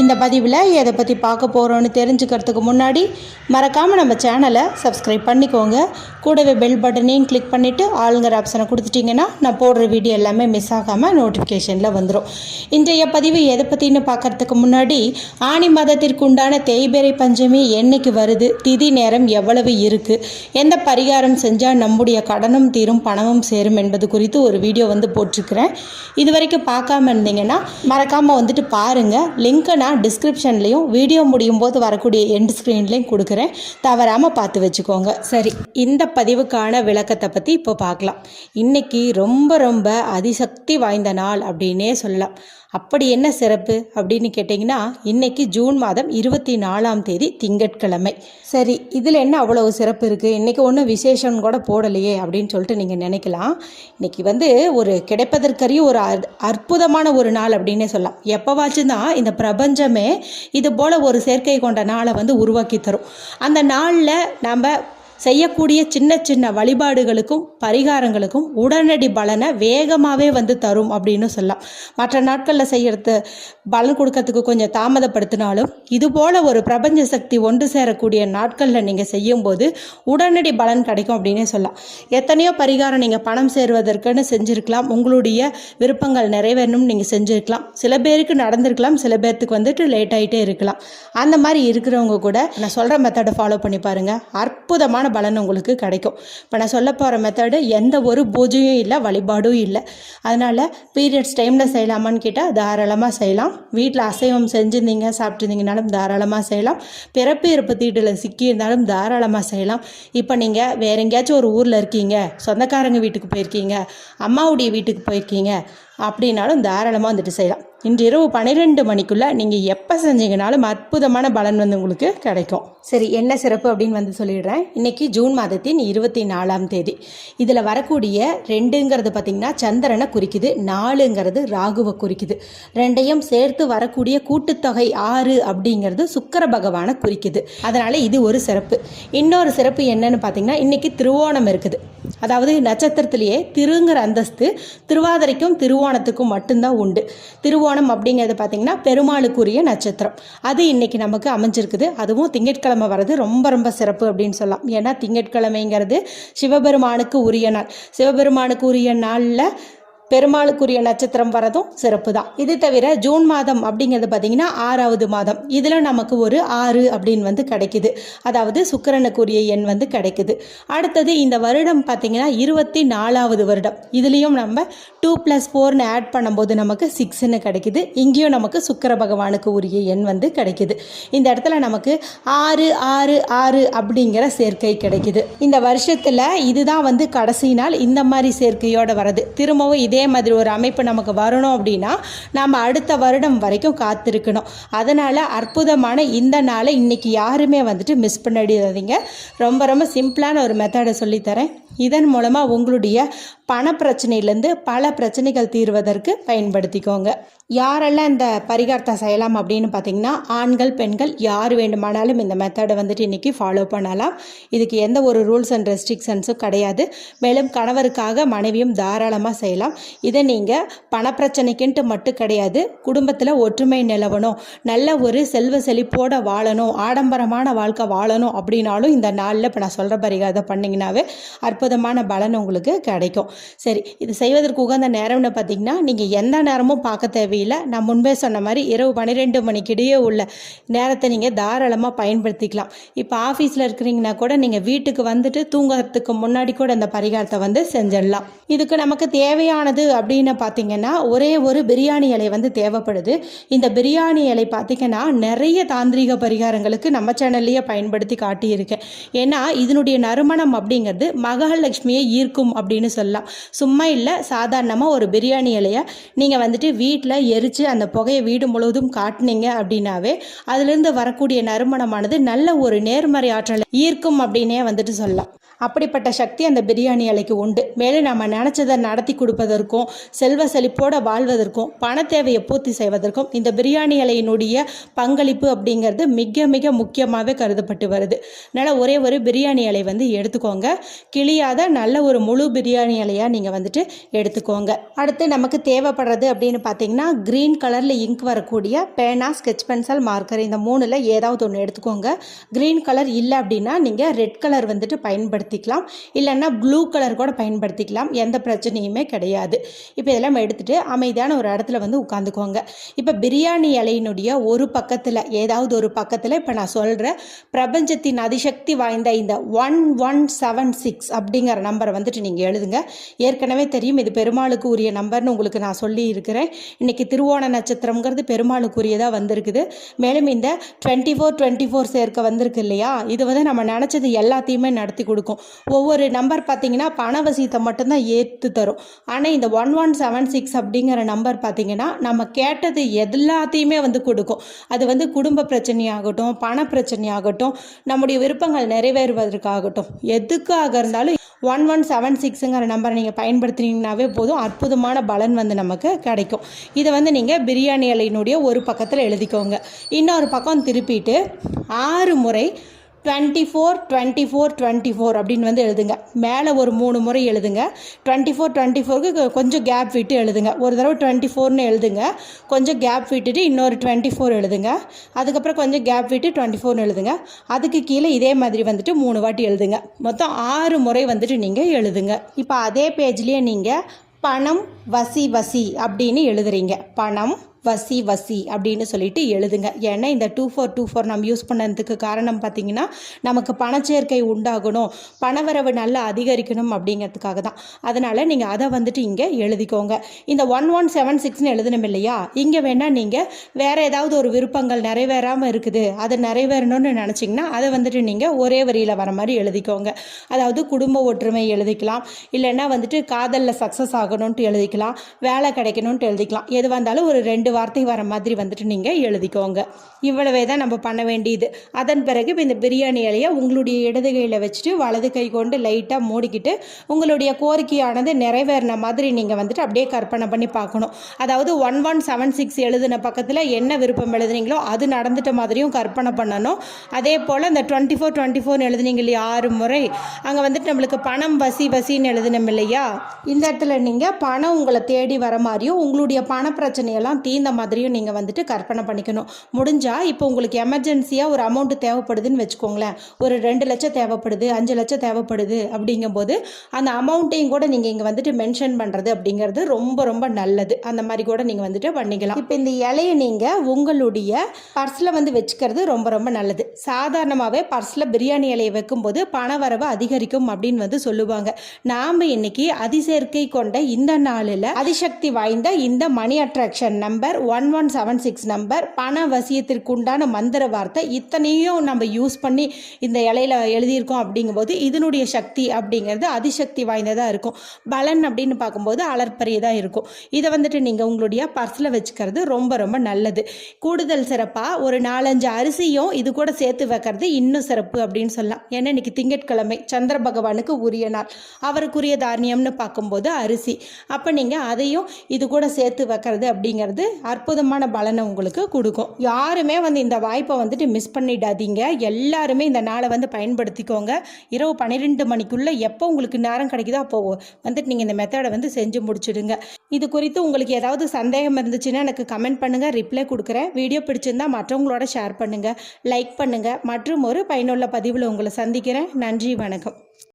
இந்த பதிவில் எதை பற்றி பார்க்க போகிறோன்னு தெரிஞ்சுக்கிறதுக்கு முன்னாடி மறக்காமல் நம்ம சேனலை சப்ஸ்கிரைப் பண்ணிக்கோங்க. கூடவே பெல் பட்டனையும் கிளிக் பண்ணிவிட்டு ஆளுங்கிற ஆப்ஷனை கொடுத்துட்டிங்கன்னா நான் போடுற வீடியோ எல்லாமே மிஸ் ஆகாமல் நோட்டிஃபிகேஷனில் வந்துடும் இன்றைய பதிவு எதை பற்றின்னு பார்க்கறதுக்கு முன்னாடி ஆணி மாதத்திற்கு உண்டான தேய்பிறை பஞ்சமி என்னைக்கு வருது? திதி நேரம் எவ்வளவு இருக்குது எந்த பரிகாரம் செஞ்சால் நம்முடைய கடனும் தீரும் பணமும் சேரும் என்பது குறித்து ஒரு வீடியோ வந்து போட்டிருக்கிறேன். இது வரைக்கும் பார்க்காம இருந்தீங்கன்னா மறக்காமல் வந்துட்டு பாருங்கள் லிங்க்கை நான் டிஸ்கிரிப்ஷன்லேயும் வீடியோ முடியும் போது வரக்கூடிய எண்ட் ஸ்க்ரீன்லேயும் கொடுக்குறேன். தவறாமல் பார்த்து வச்சுக்கோங்க. சரி இந்த பதிவுக்கான விளக்கத்தை பற்றி இப்போ பார்க்கலாம். இன்னைக்கு ரொம்ப ரொம்ப அதிசக்தி வாய்ந்த நாள் அப்படின்னே சொல்லலாம். அப்படி என்ன சிறப்பு அப்படின்னு கேட்டிங்கன்னா இன்றைக்கி ஜூன் மாதம் இருபத்தி நாலாம் தேதி திங்கட்கிழமை. சரி இதில் என்ன அவ்வளவு சிறப்பு இருக்குது இன்றைக்கி ஒன்றும் விசேஷம் கூட போடலையே அப்படின்னு சொல்லிட்டு நீங்கள் நினைக்கலாம். இன்றைக்கி வந்து ஒரு கிடைப்பதற்கரிய ஒரு அற்புதமான ஒரு நாள் அப்படின்னே சொல்லலாம். எப்போவாச்சும் தான் இந்த பிரபஞ்சமே இது போல் ஒரு சேர்க்கை கொண்ட நாளை வந்து உருவாக்கி தரும். அந்த நாளில் நம்ம செய்யக்கூடிய சின்ன சின்ன வழிபாடுகளுக்கும் பரிகாரங்களுக்கும் உடனடி பலனை வேகமாகவே வந்து தரும் அப்படின்னு சொல்லலாம். மற்ற நாட்களில் செய்கிறது பலன் கொடுக்கறதுக்கு கொஞ்சம் தாமதப்படுத்தினாலும் இது போல் ஒரு பிரபஞ்ச சக்தி ஒன்று சேரக்கூடிய நாட்களில் நீங்கள் செய்யும்போது உடனடி பலன் கிடைக்கும் அப்படின்னே சொல்லலாம். எத்தனையோ பரிகாரம் நீங்கள் பணம் சேருவதற்குன்னு செஞ்சுருக்கலாம். உங்களுடைய விருப்பங்கள் நிறைவேறணும்னு நீங்கள் செஞ்சுருக்கலாம். சில பேருக்கு நடந்திருக்கலாம் சில பேர்த்துக்கு வந்துட்டு லேட் ஆகிட்டே இருக்கலாம். அந்த மாதிரி இருக்கிறவங்க கூட நான் சொல்கிற மெத்தடை ஃபாலோ பண்ணி பாருங்கள் அற்புதமான பலன் உங்களுக்கு கிடைக்கும். இப்போ நான் சொல்ல போகிற மெத்தடு எந்த ஒரு பூஜையும் இல்லை வழிபாடும் இல்லை. அதனால் பீரியட்ஸ் டைமில் செய்யலாமான்னு கேட்டால் தாராளமாக செய்யலாம். வீட்டில் அசைவம் செஞ்சுருந்தீங்க சாப்பிட்ருந்தீங்கனாலும் தாராளமாக செய்யலாம். பிறப்பு இறப்பு தீட்டில் சிக்கியிருந்தாலும் தாராளமாக செய்யலாம். இப்போ நீங்கள் வேற எங்கேயாச்சும் ஒரு ஊரில் இருக்கீங்க சொந்தக்காரங்க வீட்டுக்கு போயிருக்கீங்க அம்மாவுடைய வீட்டுக்கு போயிருக்கீங்க அப்படின்னாலும் தாராளமாக வந்துட்டு செய்யலாம். இன்று இரவு பன்னிரெண்டு மணிக்குள்ளே நீங்கள் எப்போ செஞ்சீங்கனாலும் அற்புதமான பலன் வந்து உங்களுக்கு கிடைக்கும். சரி என்ன சிறப்பு அப்படின்னு வந்து சொல்லிடுறேன். இன்னைக்கு ஜூன் மாதத்தின் இருபத்தி நாலாம் தேதி. இதில் வரக்கூடிய ரெண்டுங்கிறது பார்த்திங்கன்னா சந்திரனை குறிக்குது. நாலுங்கிறது ராகுவை குறிக்குது. ரெண்டையும் சேர்த்து வரக்கூடிய கூட்டுத்தொகை ஆறு அப்படிங்கிறது சுக்கர பகவானை குறிக்குது. அதனால் இது ஒரு சிறப்பு. இன்னொரு சிறப்பு என்னன்னு பார்த்தீங்கன்னா இன்றைக்கி திருவோணம் இருக்குது. அதாவது நட்சத்திரத்திலேயே திருங்கிற அந்தஸ்து திருவாதிரைக்கும் திருவோணத்துக்கும் மட்டும்தான் உண்டு. திருவோணம் அப்படிங்கிறது பார்த்தீங்கன்னா பெருமாளுக்குரிய நட்சத்திரம். அது இன்னைக்கு நமக்கு அமைஞ்சிருக்குது. அதுவும் திங்கட்கிழமை வர்றது ரொம்ப ரொம்ப சிறப்பு அப்படின்னு சொல்லலாம். ஏன்னா திங்கட்கிழமைங்கிறது சிவபெருமானுக்கு உரிய நாள். சிவபெருமானுக்கு உரிய நாளில் பெருமாளுக்குரிய நட்சத்திரம் வரதும் சிறப்பு தான் இது தவிர ஜூன் மாதம் அப்படிங்கிறது பார்த்தீங்கன்னா ஆறாவது மாதம். இதில் நமக்கு ஒரு ஆறு அப்படின்னு வந்து கிடைக்குது. அதாவது சுக்கரனுக்குரிய எண் வந்து கிடைக்குது. அடுத்தது இந்த வருடம் பார்த்தீங்கன்னா இருபத்தி நாலாவது வருடம். இதுலேயும் நம்ம டூ ப்ளஸ் ஃபோர்னு ஆட் பண்ணும்போது நமக்கு சிக்ஸ்னு கிடைக்குது. இங்கேயும் நமக்கு சுக்கர பகவானுக்கு உரிய எண் வந்து கிடைக்குது. இந்த இடத்துல நமக்கு ஆறு ஆறு ஆறு அப்படிங்கிற சேர்க்கை கிடைக்குது. இந்த வருஷத்தில் இதுதான் வந்து கடைசி நாள். இந்த மாதிரி சேர்க்கையோடு வரது திரும்பவும் இதே மாதிரி ஒரு அமைப்பு நமக்கு வரணும் அப்படின்னா நாம் அடுத்த வருடம் வரைக்கும் காத்திருக்கணும். அதனால் அற்புதமான இந்த நாளை இன்னைக்கு யாருமே வந்துட்டு மிஸ் பண்ணிடாதீங்க. ரொம்ப ரொம்ப சிம்பிளான ஒரு மெத்தடை சொல்லித்தரேன். இதன் மூலமாக உங்களுடைய பண பிரச்சனையிலேருந்து பல பிரச்சனைகள் தீர்வதற்கு பயன்படுத்திக்கோங்க. யாரெல்லாம் இந்த பரிகாரத்தை செய்யலாம் அப்படின்னு பார்த்தீங்கன்னா ஆண்கள் பெண்கள் யார் வேண்டுமானாலும் இந்த மெத்தடை வந்துட்டு இன்றைக்கி ஃபாலோ பண்ணலாம். இதுக்கு எந்த ஒரு ரூல்ஸ் அண்ட் ரெஸ்ட்ரிக்ஷன்ஸும் கிடையாது. மேலும் கணவருக்காக மனைவியும் தாராளமாக செய்யலாம். இதை நீங்கள் பணப்பிரச்சனைக்குன்ட்டு மட்டும் கிடையாது. குடும்பத்தில் ஒற்றுமை நிலவணும். நல்ல ஒரு செல்வ செழிப்போடு வாழணும். ஆடம்பரமான வாழ்க்கை வாழணும் அப்படின்னாலும் இந்த நாளில் இப்போ நான் சொல்கிற பரிகாரத்தை பண்ணிங்கனாவே அற்புதமான பலன் உங்களுக்கு கிடைக்கும். சரி இது செய்வதற்கு உகந்த நேரம்னு பார்த்தீங்கன்னா நீங்கள் எந்த நேரமும் பார்க்க தேவை தேவையில்லை நான் முன்பே சொன்ன மாதிரி இரவு பன்னிரெண்டு மணிக்கிடையே உள்ள நேரத்தை நீங்கள் தாராளமாக பயன்படுத்திக்கலாம். இப்போ ஆஃபீஸில் இருக்கிறீங்கன்னா கூட நீங்கள் வீட்டுக்கு வந்துட்டு தூங்குறதுக்கு முன்னாடி கூட இந்த பரிகாரத்தை வந்து செஞ்சிடலாம். இதுக்கு நமக்கு தேவையானது அப்படின்னு பார்த்தீங்கன்னா ஒரே ஒரு பிரியாணி இலை வந்து தேவைப்படுது. இந்த பிரியாணி இலை பார்த்தீங்கன்னா நிறைய தாந்திரிக பரிகாரங்களுக்கு நம்ம சேனல்லையே பயன்படுத்தி காட்டியிருக்கேன். ஏன்னா இதனுடைய நறுமணம் அப்படிங்கிறது மகாலட்சுமியை ஈர்க்கும் அப்படின்னு சொல்லலாம். சும்மா இல்லை சாதாரணமாக ஒரு பிரியாணி இலையை நீங்கள் வந்துட்டு வீட்டில் எரித்து அந்த புகையை வீடு முழுவதும் காட்டினீங்க அப்படின்னாவே அதுலேருந்து வரக்கூடிய நறுமணமானது நல்ல ஒரு நேர்மறை ஆற்றலை ஈர்க்கும் அப்படின்னே வந்துட்டு சொல்லலாம். அப்படிப்பட்ட சக்தி அந்த பிரியாணி அலைக்கு உண்டு. மேலும் நம்ம நினச்சதை நடத்தி கொடுப்பதற்கும் செல்வ செழிப்போடு வாழ்வதற்கும் பண தேவையை பூர்த்தி செய்வதற்கும் இந்த பிரியாணி அலையினுடைய பங்களிப்பு அப்படிங்கிறது மிக மிக முக்கியமாகவே கருதப்பட்டு வருது. அதனால் ஒரே ஒரு பிரியாணி அலை வந்து எடுத்துக்கோங்க. கிளியாத நல்ல ஒரு முழு பிரியாணி அலையாக நீங்கள் வந்துட்டு எடுத்துக்கோங்க. அடுத்து நமக்கு தேவைப்படுறது அப்படின்னு பார்த்தீங்கன்னா க்ரீன் கலரில் இங்க் வரக்கூடிய பேனா ஸ்கெச் பென்சில் மார்க்கர் இந்த மூணில் ஏதாவது ஒன்று எடுத்துக்கோங்க. க்ரீன் கலர் இல்லை அப்படின்னா நீங்கள் ரெட் கலர் வந்துட்டு பயன்படுத்திக்கலாம். இல்லைன்னா ப்ளூ கலர் கூட பயன்படுத்திக்கலாம். எந்த பிரச்சனையுமே கிடையாது. இப்போ இதெல்லாம் எடுத்துகிட்டு அமைதியான ஒரு இடத்துல வந்து உட்காந்துக்கோங்க இப்போ பிரியாணி இலையினுடைய ஒரு பக்கத்தில் ஏதாவது ஒரு பக்கத்தில் இப்போ நான் சொல்கிறேன் பிரபஞ்சத்தின் அதிசக்தி வாய்ந்த இந்த ஒன் ஒன் செவன் சிக்ஸ் அப்படிங்கிற நம்பரை வந்துட்டு நீங்கள் எழுதுங்க. ஏற்கனவே தெரியும் இது பெருமாளுக்கு உரிய நம்பர்னு உங்களுக்கு நான் சொல்லி இருக்கிறேன் இன்றைக்கி திருவோண நட்சத்திரங்கிறது பெருமாளுக்கு உரியதாக வந்திருக்குது. மேலும் இந்த டுவெண்ட்டி ஃபோர் டுவெண்ட்டி ஃபோர் சேர்க்க வந்திருக்கு இல்லையா? இது வந்து நம்ம நினச்சது எல்லாத்தையுமே நடத்தி கொடுக்கும். ஒவ்வொரு நம்பர் பார்த்தீங்கன்னா பணவசியத்தை மட்டும்தான் ஏற்று தரும். ஆனால் இந்த ஒன் ஒன் செவன் சிக்ஸ் அப்படிங்கிற நம்பர் பார்த்தீங்கன்னா நம்ம கேட்டது எல்லாத்தையுமே வந்து கொடுக்கும். அது வந்து குடும்ப பிரச்சனையாகட்டும் பண பிரச்சனையாகட்டும் நம்முடைய விருப்பங்கள் நிறைவேறுவதற்காகட்டும். எதுக்காக இருந்தாலும் ஒன் ஒன் செவன் சிக்ஸுங்கிற நம்பரை நீங்கள் பயன்படுத்தினீங்கனாவே போதும். அற்புதமான பலன் வந்து நமக்கு கிடைக்கும். இதை வந்து நீங்கள் பிரியாணி இலையினுடைய ஒரு பக்கத்தில் எழுதிக்கோங்க. இன்னொரு பக்கம் திருப்பிட்டு ஆறு முறை twenty four twenty four twenty four அப்படின்னு வந்து எழுதுங்க. மேலே ஒரு மூணு முறை எழுதுங்க. டுவெண்ட்டி ஃபோர் டுவெண்ட்டி ஃபோருக்கு கொஞ்சம் கேப் விட்டு எழுதுங்க. ஒரு தடவை டுவெண்ட்டி ஃபோர்னு எழுதுங்க. கொஞ்சம் கேப் விட்டுட்டு இன்னொரு டுவெண்ட்டி ஃபோர் எழுதுங்க. அதுக்கப்புறம் கொஞ்சம் கேப் விட்டு டுவெண்ட்டி ஃபோர்னு எழுதுங்க. அதுக்கு கீழே இதே மாதிரி வந்துட்டு மூணு வாட்டி எழுதுங்க. மொத்தம் ஆறு முறை வந்துட்டு நீங்கள் எழுதுங்க. இப்போ அதே பேஜ்லேயே நீங்கள் பணம் வசி வசி அப்படின்னு எழுதுறீங்க. பணம் வசி வசி அப்படின்னு சொல்லிட்டு எழுதுங்க. ஏன்னா இந்த டூ ஃபோர் டூ ஃபோர் நம்ம யூஸ் பண்ணதுக்கு காரணம் பார்த்தீங்கன்னா நமக்கு பணச்சேர்க்கை உண்டாகணும். பணவரவு நல்லா அதிகரிக்கணும் அப்படிங்கிறதுக்காக தான். அதனால் நீங்கள் அதை வந்துட்டு இங்கே எழுதிக்கோங்க. இந்த ஒன் ஒன் செவன் சிக்ஸ்னு எழுதணும் இல்லையா? இங்கே வேணால் நீங்கள் வேறு ஏதாவது ஒரு விருப்பங்கள் நிறைவேறாமல் இருக்குது. அது நிறைவேறணும்னு நினச்சிங்கன்னா அதை வந்துட்டு நீங்கள் ஒரே வரியில் வர மாதிரி எழுதிக்கோங்க. அதாவது குடும்ப ஒற்றுமை எழுதிக்கலாம். இல்லைன்னா வந்துட்டு காதலில் சக்ஸஸ் ஆகணும்ன்ட்டு எழுதிக்கலாம். வேலை கிடைக்கணும்ன்ட்டு எழுதிக்கலாம். எது வந்தாலும் ஒரு ரெண்டு வார்த்தை வர மாதிரி வந்துட்டு நீங்கள் எழுதிக்கோங்க. இவ்வளவே தான் நம்ம பண்ண வேண்டியது. அதன் பிறகு இப்போ இந்த பிரியாணி இலையை உங்களுடைய இடது கையில் வச்சுட்டு வலது கை கொண்டு லைட்டாக மூடிக்கிட்டு உங்களுடைய கோரிக்கையானது நிறைவேறின மாதிரி நீங்கள் வந்துட்டு அப்படியே கற்பனை பண்ணி பார்க்கணும். அதாவது ஒன் ஒன் செவன் சிக்ஸ் எழுதின பக்கத்தில் என்ன விருப்பம் எழுதுனீங்களோ அது நடந்துட்ட மாதிரியும் கற்பனை பண்ணணும். அதே போல் இந்த டுவெண்ட்டி ஃபோர் டுவெண்ட்டி ஃபோர்னு எழுதுனீங்க இல்லையா ஆறு முறை. அங்கே வந்துட்டு நம்மளுக்கு பணம் வசி வசின்னு எழுதினோம் இல்லையா? இந்த இடத்துல நீங்கள் பணம் உங்களை தேடி வர மாதிரியும் உங்களுடைய பண பிரச்சனையெல்லாம் தீர்ந்த மாதிரியும் நீங்கள் வந்துட்டு கற்பனை பண்ணிக்கணும். முடிஞ்சால் இப்போ உங்களுக்கு எமர்ஜென்சியாக ஒரு அமௌண்ட்டு தேவைப்படுதுன்னு வச்சுக்கோங்களேன். ஒரு ரெண்டு லட்சம் தேவைப்படுது அஞ்சு லட்சம் தேவைப்படுது அப்படிங்கும்போது அந்த அமௌண்ட்டையும் கூட நீங்கள் இங்கே வந்துட்டு மென்ஷன் பண்ணுறது அப்படிங்கிறது ரொம்ப ரொம்ப நல்லது. அந்த மாதிரி கூட நீங்கள் வந்துட்டு பண்ணிக்கலாம். இப்போ இந்த இலையை நீங்கள் உங்களுடைய பர்ஸில் வந்து வச்சுக்கிறது ரொம்ப ரொம்ப நல்லது. சாதாரணமாகவே பர்ஸில் பிரியாணி இலையை வைக்கும்போது பண வரவு அதிகரிக்கும் அப்படின்னு வந்து சொல்லுவாங்க. நாம் இன்னைக்கு அதிசேர்க்கை கொண்ட இந்த நாளில் அதிசக்தி வாய்ந்த இந்த money attraction number one one seven six number. பண வசியத்திற்கு உண்டான மந்திர வார்த்தை இத்தனையும் நம்ம யூஸ் பண்ணி இந்த இலையில எழுதியிருக்கோம் அப்படிங்கும்போது இதனுடைய சக்தி அப்படிங்கிறது அதிசக்தி வாய்ந்ததாக இருக்கும். பலன் அப்படின்னு பார்க்கும்போது அலற்பரியதாக இருக்கும். இதை வந்துட்டு நீங்கள் உங்களுடைய பர்ஸில் வச்சுக்கிறது ரொம்ப ரொம்ப நல்லது. கூடுதல் சிறப்பாக ஒரு நாலஞ்சு அரிசியும் இது கூட சேர்த்து வைக்கிறது இன்னும் சிறப்பு அப்படின்னு சொல்லலாம். ஏன்னா இன்னைக்கு திங்கட்கிழமை சந்திர பகவானுக்கு உரிய நாள். அவருக்குரிய தானியம்னு பார்க்கும்போது அரிசி. அப்போ நீங்கள் அதையும் இது கூட சேர்த்து வைக்கிறது அப்படிங்கிறது அற்புதமான பலனை உங்களுக்கு கொடுக்கும். யாருமே வந்து இந்த வாய்ப்பை வந்துட்டு மிஸ் பண்ணிடாதீங்க. எல்லாருமே இந்த நாளை வந்து பயன்படுத்திக்கோங்க. இரவு பன்னிரெண்டு மணிக்குள்ளே எப்போ உங்களுக்கு நேரம் கிடைக்குதோ அப்போ வந்துட்டு நீங்கள் இந்த மெத்தடை வந்து செஞ்சு முடிச்சிடுங்க. இது குறித்து உங்களுக்கு ஏதாவது சந்தேகம் இருந்துச்சுன்னா எனக்கு கமெண்ட் பண்ணுங்கள் ரிப்ளை கொடுக்குறேன். வீடியோ பிடிச்சிருந்தா மற்றவங்களோட ஷேர் பண்ணுங்கள் லைக் பண்ணுங்கள் மற்றும் ஒரு பயனுள்ள பதிவில் உங்களை சந்திக்கிறேன். நன்றி வணக்கம்.